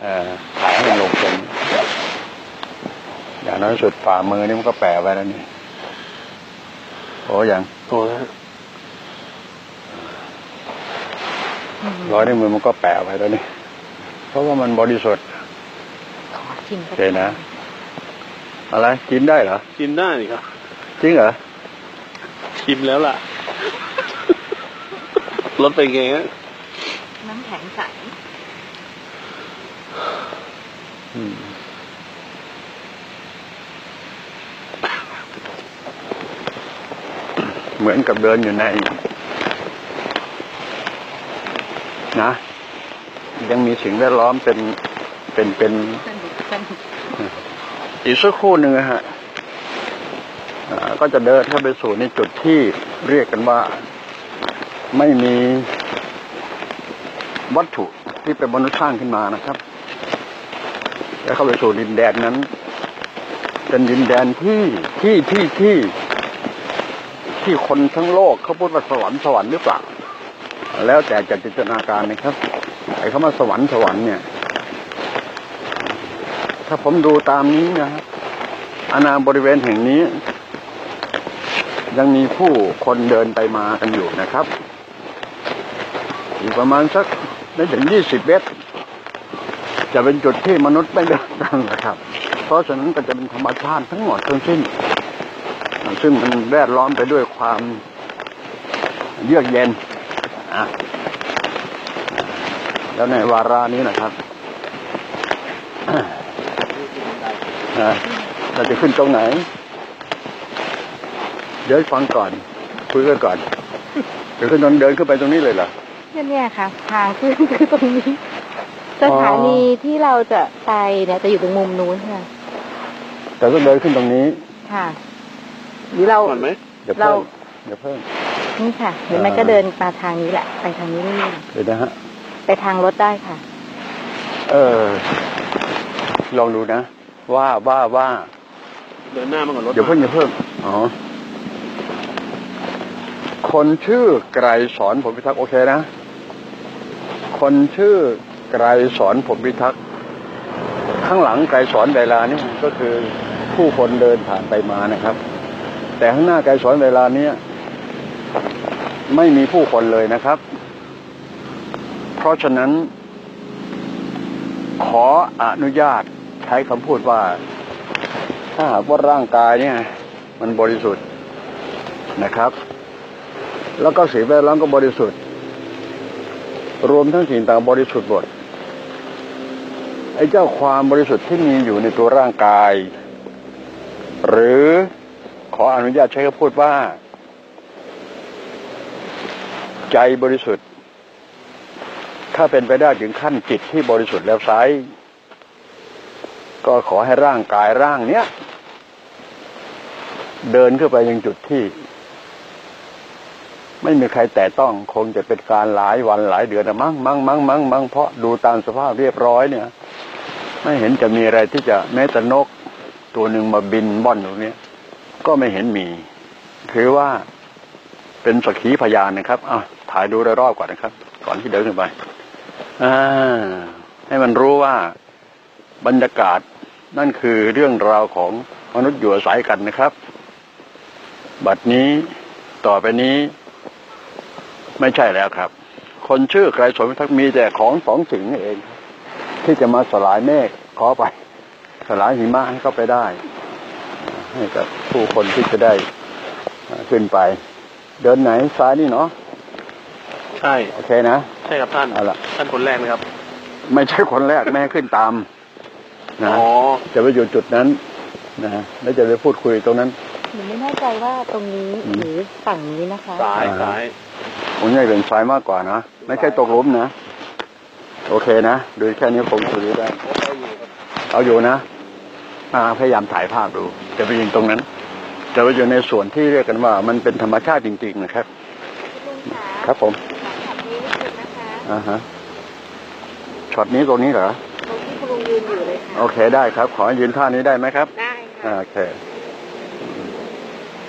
เอ่อถ่ายให้มันลงเป็นอย่างน้อยสุดฝ่ามือนี่มันก็แปะไว้แล้วนี่โอ้ยังโอ้ยร้อยในวมือมันก็แปะไว้แล้วนี่เพราะว่ามันบริสุทธิ์ขอชิมโอเคนะ อะไรกินได้เหรอชิมได้นี่ครับจริงเหรอชิมแล้วล่ะรสเป็นไงฮะน้ำแข็งใสอืม เหมือนกับเดินอยู่ใน นะ ยังมีสิ่งแวดล้อมเป็นเป็นเป็นสนุกสนุกอีกสักครู่หนึ่งอะฮะก็จะเดินเข้าไปสู่ในจุดที่เรียกกันว่า ไม่มีวัตถุที่เป็นมนุษย์สร้างขึ้นมานะครับ แล้วเข้าไปสู่ดินแดนนั้น เป็นดินแดนที่ที่ที่ที่ ที่คนทั้งโลกเขาพูดว่าสวรรค์สวรรค์หรือเปล่าแล้วแต่จะจินตนาการนะครับไอ้คำว่าสวรรค์สวรรค์เนี่ย ถ้าผมดูตามนี้นะครับอาณาบริเวณแห่งนี้ ยังมีผู้คนเดินไปมากันอยู่นะครับอีกประมาณสักไม่ถึงยี่สิบเมตร จะเป็นจุดที่มนุษย์ไม่เดินกันนะครับ เพราะฉะนั้นก็จะเป็นธรรมชาติทั้งหมดทั้งสิ้น ซึ่งมันแวดล้อมไปด้วยความเยือกเย็นอะแล้วในวาระนี้นะครับเราจะขึ้นตรงไหน เดี๋ยวฟังก่อนคุยกันก่อนเดี๋ยวขึ้นตรงเดินขึ้นไปตรงนี้เลยเหรอเนี่ยเนี่ยค่ะทางขึ้นคือตรงนี้ สถานีที่เราจะไปเนี่ยจะอยู่ตรงมุมนู้นค่ะแต่ต้องเดินขึ้นตรงนี้ ค่ะ หรือเราก่อนไหมเดี๋ยวเราเพิ่มเดี๋ยวเพิ่มนี่ค่ะหรือไม่ก็เดินมาทางนี้แหละ ไปทางนี้นี่เดี๋ยวนะฮะ ไปทางรถได้ค่ะ เออ ลองดูนะ ว่าว่าว่า เดินหน้ามาก่อนรถ เดี๋ยวเพิ่มเดี๋ยวเพิ่ม อ๋อ คนชื่อไกรสอนผมพิทักษ์โอเคนะ คนชื่อ ไกรสอนผมพิทักษ์ข้างหลังไกรสอนเวลานี่ก็คือผู้คนเดินผ่านไปมานะครับ แต่ข้างหน้าไกรสอนเวลาเนี้ยไม่มีผู้คนเลยนะครับ เพราะฉะนั้น ขออนุญาตใช้คำพูดว่า ถ้าหากว่าร่างกายเนี่ย มันบริสุทธิ์นะครับ แล้วก็สิ่งแวดล้อมก็บริสุทธิ์ รวมทั้งสิ่งต่างบริสุทธิ์หมด อ้เจ้าความบริสุทธิ์ที่มีอยู่ในตัวร่างกาย หรือขออนุญาตใช้คำพูดว่า ใจบริสุทธิ์ ถ้าเป็นไปได้ถึงขั้นจิตที่บริสุทธิ์แล้วไซก็ขอให้ร่างกายร่างเนี้ย เดินขึ้นไปยังจุดที่ ไม่มีใครแต่ต้องคงจะเป็นการหลายวันหลายเดือนนะมั้งมั้งมั้งมั้งมั้งเพราะดูตามสภาพเรียบร้อยเนี่ย ไม่เห็นจะมีอะไรที่จะแม้แต่นกตัวหนึ่งมาบินบ่อนตรงนี้ก็ไม่เห็นมี คือว่าเป็นสักขีพยานนะครับอะถ่ายดูโดยรอบก่อนนะครับ ก่อนที่เดินขึ้นไปอ่าให้มันรู้ว่าบรรยากาศนั่นคือเรื่องราวของมนุษย์อยู่อาศัยกันนะครับ บัดนี้ต่อไปนี้ ไม่ใช่แล้วครับ คนชื่อไกรสนพิทักมีแต่ของสองสิ่งนี่เอง ที่จะมาสลายเมฆขอไป สลายหิมะให้เข้าไปได้ ให้กับผู้คนที่จะได้ขึ้นไป เดินไหนซ้ายนี่เนาะใช่โอเคนะใช่ครับท่านเอาละท่านคนแรกนะครับ ไม่ใช่คนแรกแม่ให้ขึ้นตามนะอ๋อจะไปอยู่จุดนั้นนะแล้วจะไปพูดคุยตรงนั้นหนูไม่แน่ใจว่าตรงนี้อืมหรือฝั่งนี้นะคะซ้ายอ่าซ้ายผมอยากเป็นซ้ายมากกว่านะไม่ใช่ตกหลุมนะ โอเคนะดูแค่นี้คงคุยได้ เอาอยู่นะอ่าพยายามถ่ายภาพดู จะไปยิงตรงนั้น จะไปอยู่ในส่วนที่เรียกกันว่า มันเป็นธรรมชาติจริง ๆ นะครับลุงขาครับผมขับนี้นิดนึงนะคะอ่าฮะช็อตนี้ตรงนี้เหรอตรงที่คุณลุงยืนอยู่เลยค่ะโอเคได้ครับ ขอให้ยืนท่านี้ได้ไหมครับ ได้อ่าค่ะโอเค